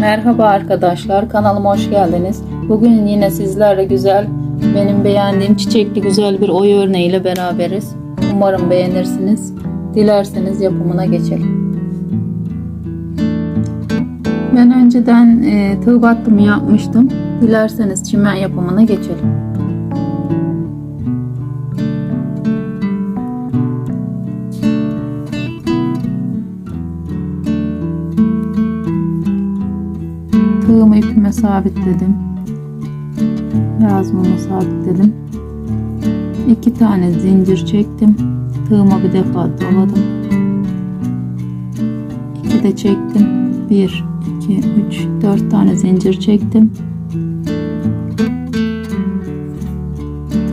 Merhaba arkadaşlar kanalıma hoş geldiniz. Bugün yine sizlerle güzel benim beğendiğim çiçekli güzel bir oy örneğiyle beraberiz. Umarım beğenirsiniz. Dilerseniz yapımına geçelim. Ben önceden e, tığ battımı yapmıştım. Dilerseniz çimen yapımına geçelim. İpime sabitledim. Yazmamı sabitledim. İki tane zincir çektim. Tığıma bir defa doladım. İki de çektim. Bir, iki, üç, dört tane zincir çektim.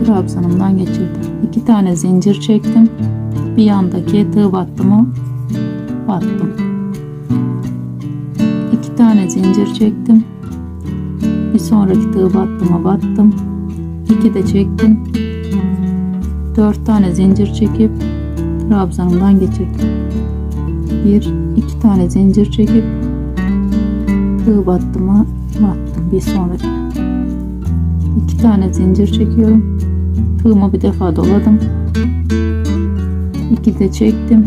Trabzanımdan geçirdim. İki tane zincir çektim. Bir yandaki tığ battımı battım. İki tane zincir çektim. Bir sonraki tığ battıma battım. İki de çektim. Dört tane zincir çekip trabzanımdan geçirdim. Bir, iki tane zincir çekip tığ battıma battım. Bir sonraki. İki tane zincir çekiyorum. Tığımı bir defa doladım. İki de çektim.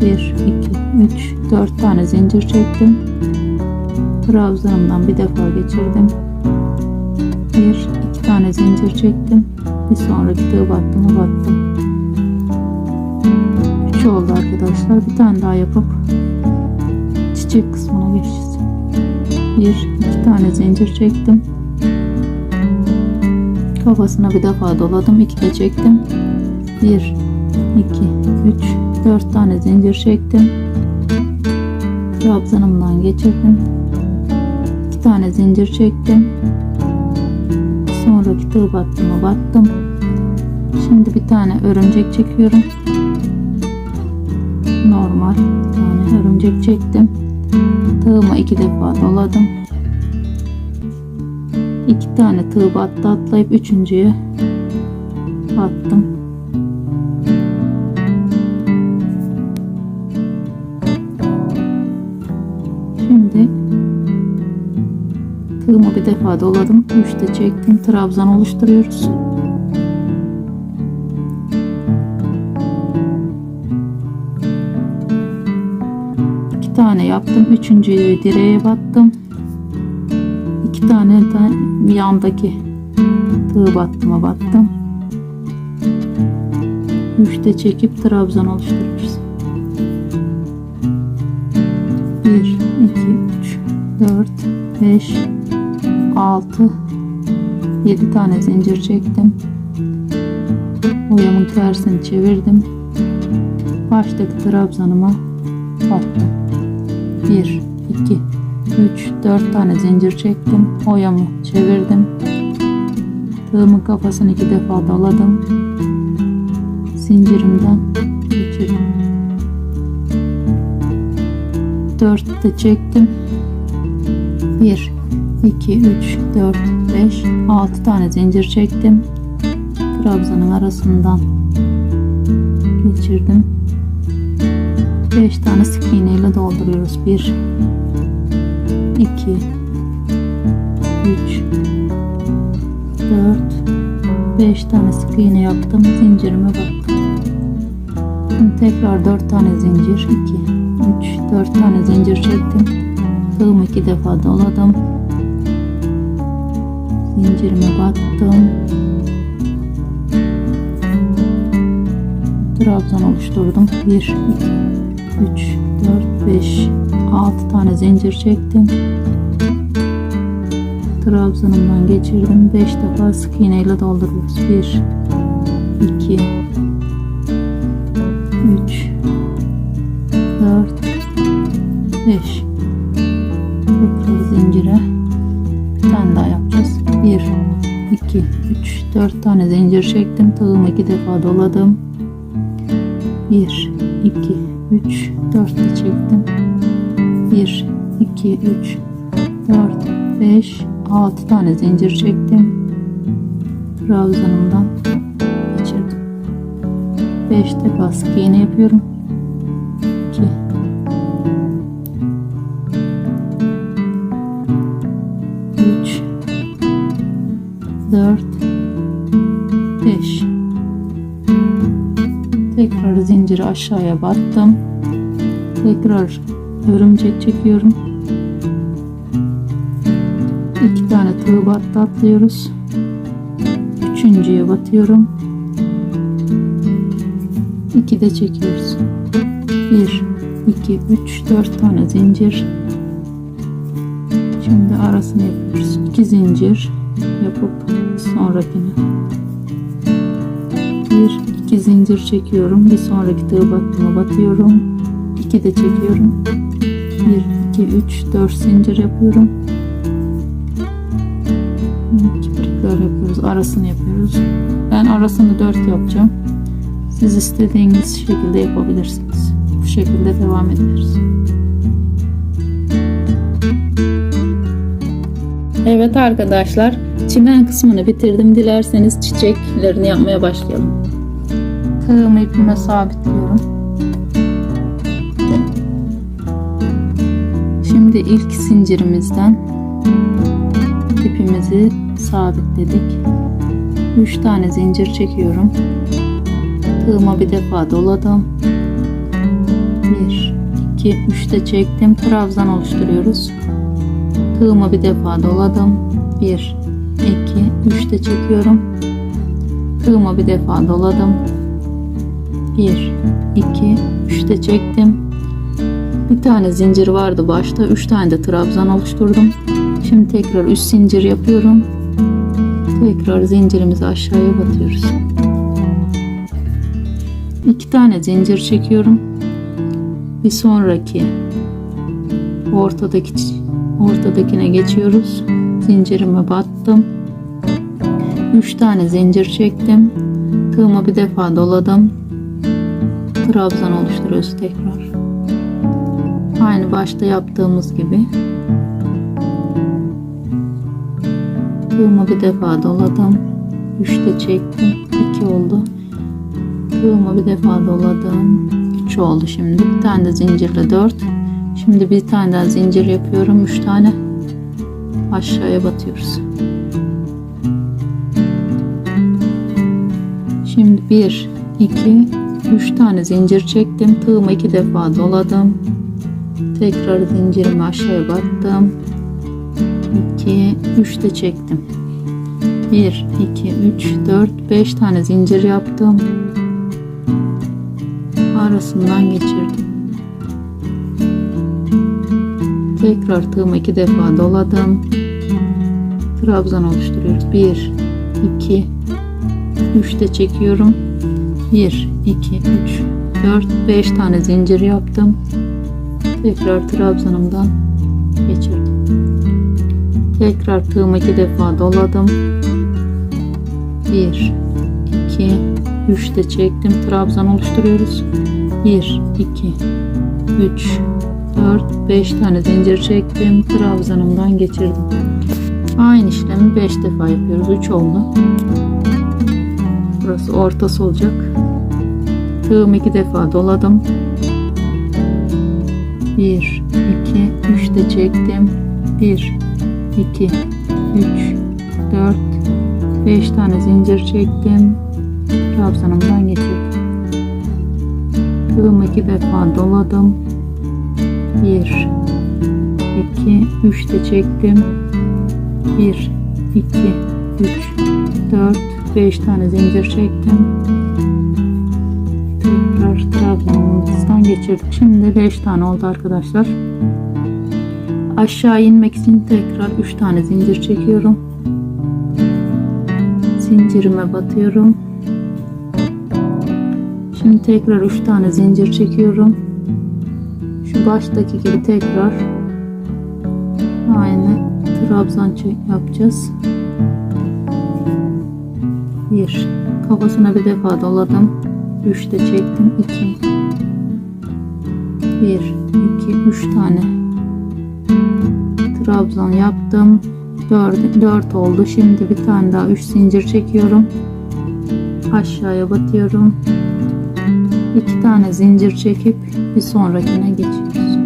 Bir, iki, üç, dört tane zincir çektim. Trabzanımdan bir defa geçirdim. Bir, iki tane zincir çektim. Bir sonraki tığ battımı battım. Üç oldu arkadaşlar. Bir tane daha yapıp çiçek kısmına geçeceğiz. Bir, iki tane zincir çektim. Kafasına bir defa doladım. iki de çektim. Bir, iki, üç, dört tane zincir çektim. Trabzanımdan geçirdim. Tane zincir çektim. Sonraki tığ battıma battım. Şimdi bir tane örümcek çekiyorum. Normal bir tane örümcek çektim. Tığımı iki defa doladım. İki tane tığ battı atlayıp üçüncüye battım. Tığımı bir defa doladım. Üçte çektim. Trabzan oluşturuyoruz. İki tane yaptım. Üçüncüyü direğe battım. İki tane de yandaki tığ battıma battım. Üçte çekip trabzan oluşturuyoruz. 1, 2, 3, 4, 5, 6, 7 tane zincir çektim. Oyamın tersini çevirdim. Baştaki trabzanıma battım. 1, 2, 3, 4 tane zincir çektim. Oyamı çevirdim. Tığımın kafasını iki defa doladım. Zincirimden geçirdim. 4 de çektim. 1 2 3 4 5 6 tane zincir çektim. Trabzanın arasından geçirdim. 5 tane sık iğne ile dolduruyoruz. 1 2 3 4 5 tane sık iğne yaptım. Zincirime baktım. Şimdi tekrar 4 tane zincir. 2 3 4 tane zincir çektim. Tığımı iki defa doladım. Zincirime battım. Trabzan oluşturdum. 1 2 3 4 5 6 tane zincir çektim. Trabzanımdan geçirdim. 5 defa sık iğne ile dolduruyoruz. 1 2 3 4 5 tekrar zincire 2 3 4 tane zincir çektim. Tığımı iki defa doladım. 1 2 3 4 de çektim. 1 2 3 4 5 6 tane zincir çektim. Trabzanımdan geçirdim. 5 defa sık iğne yapıyorum 4 5 tekrar zinciri aşağıya battım. Tekrar örümcek çekiyorum. İki tane tığ battı atlıyoruz. Üçüncüye batıyorum. İki de çekiyoruz. 1 2 3 4 tane zincir. Şimdi arasını yapıyoruz. 2 zincir yapıp sonrakine. Bir iki zincir çekiyorum. Bir sonraki tığ battıma batıyorum 2 de çekiyorum. 1 2 3 4 zincir yapıyorum. Kiprikler yapıyoruz. Arasını yapıyoruz. Ben arasını 4 yapacağım. Siz istediğiniz şekilde yapabilirsiniz. Bu şekilde devam ederiz. Evet arkadaşlar çimen kısmını bitirdim. Dilerseniz çiçeklerini yapmaya başlayalım. Tığımı ipime sabitliyorum. Şimdi ilk zincirimizden ipimizi sabitledik. 3 tane zincir çekiyorum. Tığıma bir defa doladım. 1 2 3 de çektim. Trabzan oluşturuyoruz. Tığıma bir defa doladım. 1 2 3 de çekiyorum. Tığıma bir defa doladım. 1 2 3 de çektim. Bir tane zincir vardı başta 3 tane de trabzan oluşturdum. Şimdi tekrar 3 zincir yapıyorum. Tekrar zincirimizi aşağıya batıyoruz 2 tane zincir çekiyorum. Bir sonraki ortadaki ortadakine geçiyoruz. Zincirime battım 3 tane zincir çektim. Tığımı bir defa doladım. Trabzan oluşturuyoruz tekrar. Aynı başta yaptığımız gibi. Tığımı bir defa doladım. 3 de çektim. 2 oldu. Tığımı bir defa doladım. 3 oldu şimdi. Bir tane de zincirle 4 Şimdi bir tane daha zincir yapıyorum. 3 tane. Aşağıya batıyoruz. Şimdi 1 2 3 tane zincir çektim. Tığımı 2 defa doladım. Tekrar zincirimi aşağıya battım. 2 3 de çektim. 1 2 3 4 5 tane zincir yaptım. Arasından geçirdim. Tekrar tığımı iki defa doladım. Trabzan oluşturuyoruz. 1 2 3 de çekiyorum. 1 2 3 4 5 tane zincir yaptım. Tekrar trabzanımdan geçirdim. Tekrar tığımı iki defa doladım. 1 2 3 de çektim. Trabzan oluşturuyoruz. 1 2 3 4 5 tane zincir çektim trabzanımdan geçirdim aynı işlemi 5 defa yapıyoruz 3 oldu burası ortası olacak. Tığım 2 defa doladım. 1 2 3 de çektim. 1 2 3 4 5 tane zincir çektim. Trabzanımdan geçirdim tığım 2 defa doladım. 1 2 3 de çektim. 1 2 3 4 5 tane zincir çektim. Tekrar trabzanımızdan geçirdik şimdi 5 tane oldu arkadaşlar. Aşağı inmek için tekrar 3 tane zincir çekiyorum. Zincirime batıyorum. Şimdi tekrar 3 tane zincir çekiyorum. Şu baştaki gibi tekrar aynı trabzan yapacağız. Bir kafasına bir defa doladım. Üç de çektim. iki bir iki üç tane trabzan yaptım. Dört, dört oldu. Şimdi bir tane daha üç zincir çekiyorum. Aşağıya batıyorum. İki tane zincir çekip bir sonrakine geçiyoruz.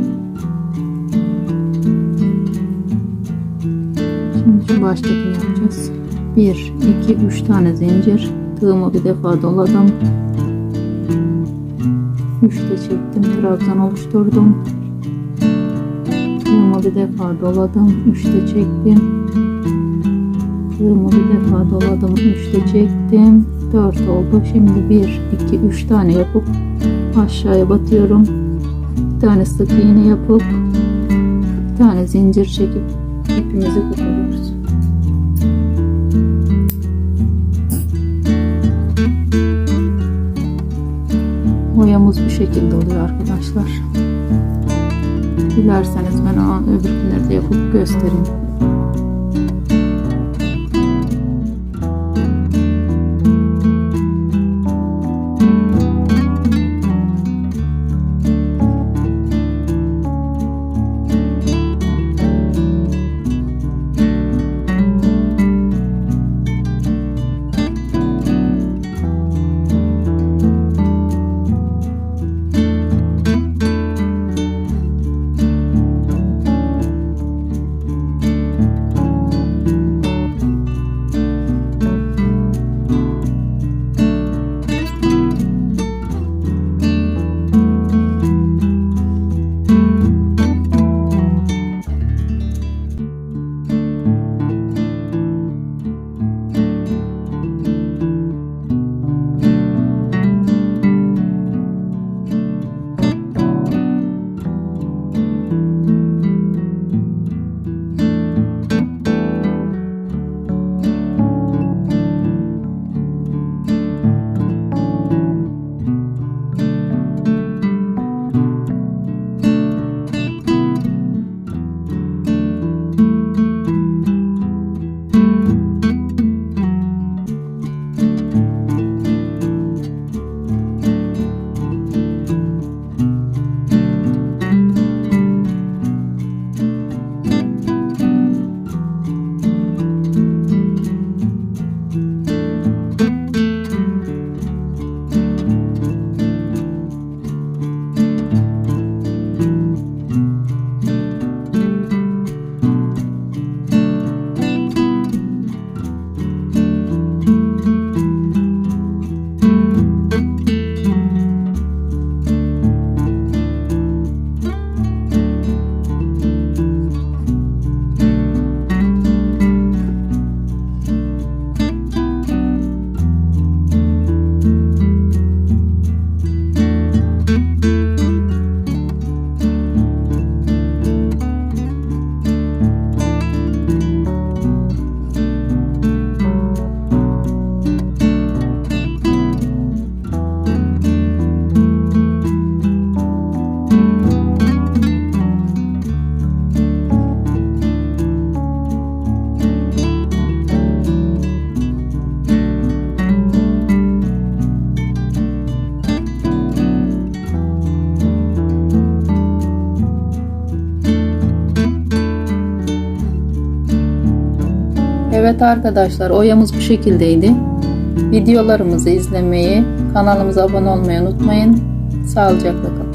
Şimdi şu baştakini yapacağız. 1 2 3 tane zincir. Tığımı bir defa doladım. 3 de çektim trabzan oluşturdum. Tığımı bir defa doladım 3 de çektim. Tığımı bir defa doladım 3 de çektim. 4 oldu. Şimdi 1 2 3 tane yapıp aşağıya batıyorum. Bir tane sık iğne yapıp bir tane zincir çekip ipimizi koparıyoruz boyamız bu şekilde oluyor arkadaşlar. Dilerseniz ben o öbürkünleri de yapıp göstereyim Evet arkadaşlar oyamız bu şekildeydi. Videolarımızı izlemeyi, kanalımıza abone olmayı unutmayın. Sağlıcakla kalın.